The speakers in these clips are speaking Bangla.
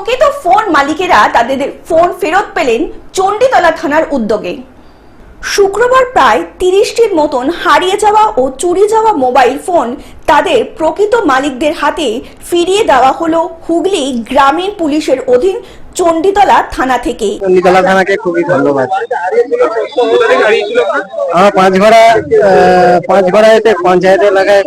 প্রকৃত ফোন মালিকেরা তাদের ফোন ফেরত পেলেন চণ্ডীতলা থানার উদ্যোগে। শুক্রবার প্রায় তিরিশটির মতন হারিয়ে যাওয়া ও চুরি যাওয়া মোবাইল ফোন তাদের প্রকৃত মালিকদের হাতে ফিরিয়ে দেওয়া হলো হুগলি গ্রামীণ পুলিশের অধীন চণ্ডীতলা থানা থেকে। চণ্ডীতলা থানাকে খুবই ধন্যবাদ। পাঁচ ঘোড়া পাঁচ ঘোড়া এতে পঞ্চায়েত এলাকায়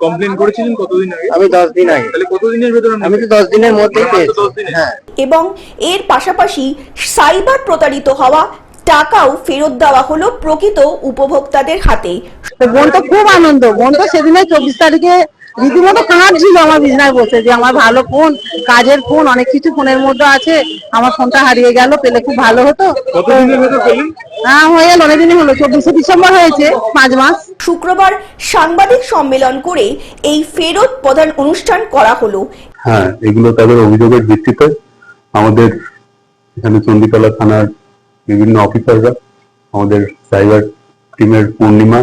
কমপ্লেন করেছিলেন কতদিন আগে? আমি দশ দিন আগে। তাহলে কতদিনের ভেতরে আমি তো দশ দিনের মধ্যেই পেয়েছি। হ্যাঁ। এবং এর পাশাপাশি সাইবার প্রতারিত হওয়া টাকাও ফেরত দেওয়া হলো প্রকৃত উপভোক্তাদের হাতে। বোন তো খুব আনন্দ। বোন তো সেদিনে চব্বিশ তারিখে রীতিমতো কাঁদছিল আমার বিছনায় বসে যে আমার ভালো ফোন কাজের ফোন অনেক কিছু ফোনের মধ্যে আছে আমার ফোনটা হারিয়ে গেল পেলে খুব ভালো হতো। হ্যাঁ হয়ে গেল অনেকদিনই হলো চব্বিশে ডিসেম্বর হয়েছে পাঁচ মাস। শুক্রবার সাংবাদিক সম্মেলন করে এই ফেরত প্রদান অনুষ্ঠান করা হলো। হ্যাঁ এগুলো তাদের অভিযোগের ভিত্তিতে আমাদের এখানে চণ্ডীতলা থানার বিভিন্ন অফিসাররা আমাদের সাইবার টিমের পূর্ণিমা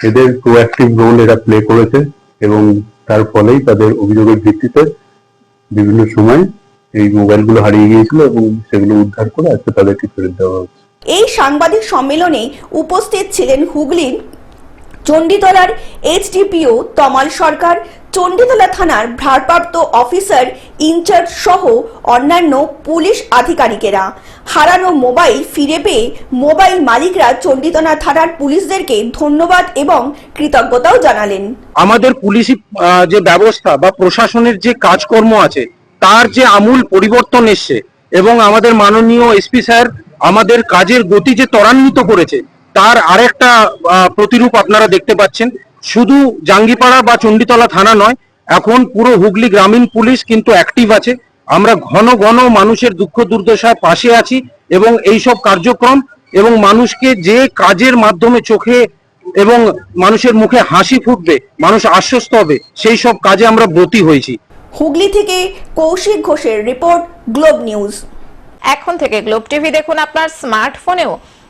এদের প্রোঅ্যাক্টিভ রোল এরা প্লে করেছে এবং তার ফলেই তাদের অভিযোগের ভিত্তিতে বিভিন্ন সময় এই মোবাইলগুলো হারিয়ে গিয়েছিল এবং সেগুলো উদ্ধার করে আজকে তাদেরকে ফেরত দেওয়া হচ্ছে। এই সাংবাদিক সম্মেলনে উপস্থিত ছিলেন হুগলির চণ্ডীতলার এইচডিপিও তমাল সরকার চণ্ডীতলা থানার ভারপ্রাপ্ত অফিসার ইনচার্জ সহ অন্যান্য পুলিশ আধিকারিকেরা। হারানো মোবাইল ফিরে পেয়ে মোবাইল মালিকরা চণ্ডীতলা থানার পুলিশদেরকে ধন্যবাদ এবং কৃতজ্ঞতাও জানালেন। আমাদের পুলিশি যে ব্যবস্থা বা প্রশাসনের যে কাজকর্ম আছে, তার যে আমূল পরিবর্তন এসছে এবং আমাদের মাননীয় এসপি স্যার আমাদের কাজের গতি যে ত্বরান্বিত করেছে, তার আরেকটা প্রতিরূপ আপনারা দেখতে পাচ্ছেন। শুধু জাঙ্গিপাড়া বা চণ্ডীতলা থানা নয় এখন পুরো হুগলি গ্রামীণ পুলিশ কিন্তু অ্যাক্টিভ আছে। আমরা ঘন ঘন মানুষের দুঃখ দুর্দশায় পাশে আছি এবং এই সব কার্যক্রম এবং মানুষকে যে কাজের মাধ্যমে চোখে এবং মানুষের মুখে হাসি ফুটবে মানুষ আশ্বস্ত হবে সেই সব কাজে আমরা ব্রতী হয়েছি। হুগলি থেকে কৌশিক ঘোষের রিপোর্ট গ্লোব নিউজ। এখন থেকে গ্লোব টিভি দেখুন আপনার স্মার্টফোনেও।